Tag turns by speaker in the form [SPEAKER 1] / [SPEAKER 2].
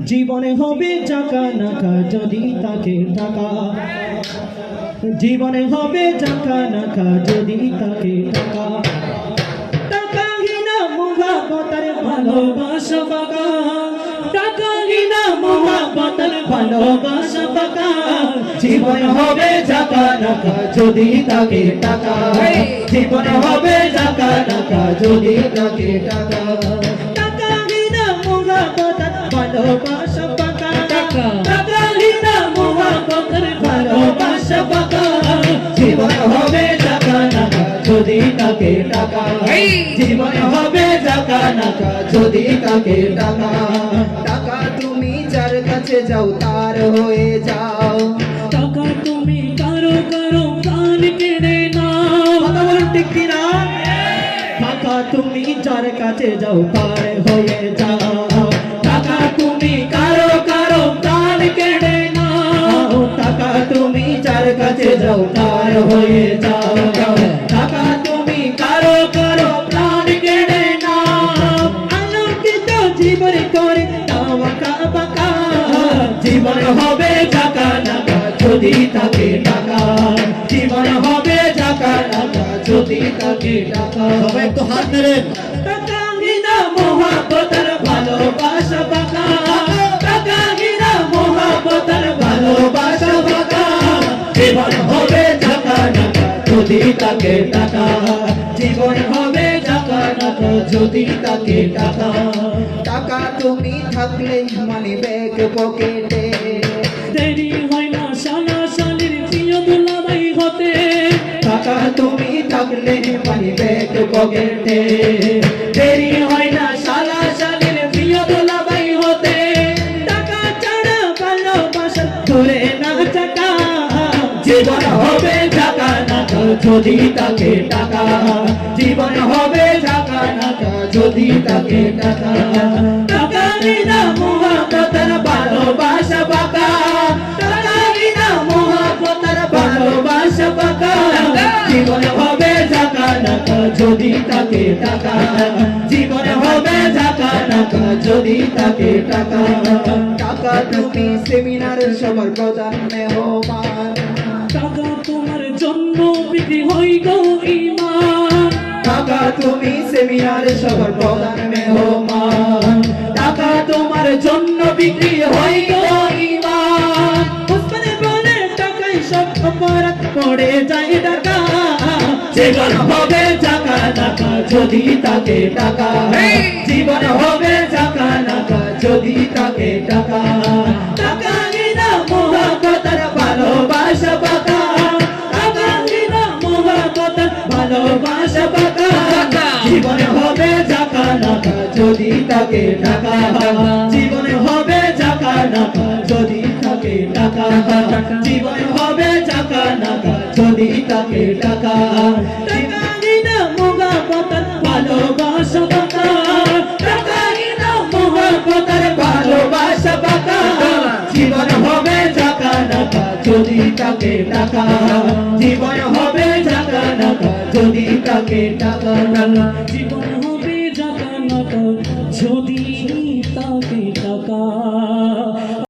[SPEAKER 1] জীবনে হবে চাকা নাকা যদি তাকে টাকা। জীবনে হবে চাকা নাকা যদি তাকে টাকা। টাকাহীনা মহাবতার ভালোবাসা বাকা টাকাহীনা মহাবতার ভালোবাসা বাকা জীবন হবে চাকা নাকা যদি তাকে টাকা। জীবন হবে চাকা নাকা যদি তাকে টাকা। তাকে টাকা। জীবন হবে চাকা নাকা যদি তাকে টাকা।
[SPEAKER 2] টাকা তুমি যার কাছে যাও তার হয়ে যাও।
[SPEAKER 1] টাকা তুমি কারও কারও প্রাণ কেড়ে নাও। কথা বলুন ঠিক কিনা? টাকা তুমি যার কাছে যাও তার হয়ে যাও। টাকা তুমি কারও কারও প্রাণ কেড়ে নাও। টাকা তুমি যার কাছে যাও তার হয়ে যাও। যদি তাকে টাকা জীবন হবে টাকা যদি তাকে টাকা
[SPEAKER 3] সবাই একটু হাত নেড়েন
[SPEAKER 1] টাকা বিনা মহাবতার ভালোবাসা বাকা। টাকা বিনা মহাবতার ভালোবাসা বাকা। জীবন হবে টাকা যদি তাকে টাকা জীবন হবে টাকা যদি তাকে টাকা
[SPEAKER 2] টাকা তুমি থাকলে মানি ব্যাগ পকেটে
[SPEAKER 1] দেরি থাকলে মানি ব্যাগ পকেটে দেরি হয় না সালা সালির প্রিয় দুলাভাই হতে। টাকা ছাড়া ভালোবাসা ধরে না টাকা জীবন হবে টাকা না যদি তাকে টাকা। জীবন হবে টাকা না যদি তাকে টাকা। টাকা বিনা মহাবতার ভালোবাসা বাকা টাকা বিনা মহাবতার ভালোবাসা বাকা জীবন টাকা জীবন হবে টাকা না যদি তাকে টাকা।
[SPEAKER 2] টাকা তুমি সেমিনার সবার প্রধান মেহমান।
[SPEAKER 1] টাকা তোমার জন্য বিক্রি হই গো ইমান টাকা তুমি সেমিনার সবার প্রধান মেহমান। টাকা তোমার জন্য বিক্রি হই গো ইমান বলে টাকাই সব অপরাধ করে যায় টাকা জীবন হবে টাকা টাকা যদি তাকে টাকা। জীবন হবে টাকা টাকা যদি তাকে টাকা। ভালোবাসা ভালোবাসা জীবন হবে নাকা যদি তাকে টাকা। জীবন হবে টাকা নাকা যদি তাকে টাকা জীবন হবে টাকা নাকা যদি তাকে টাকা ভালোবাসা হবে নাকা যদি তাকে টাকা জীবন হবে নাকা যদি তাকে টাকা জীবন হবে নাকা যদি তাকে টাকা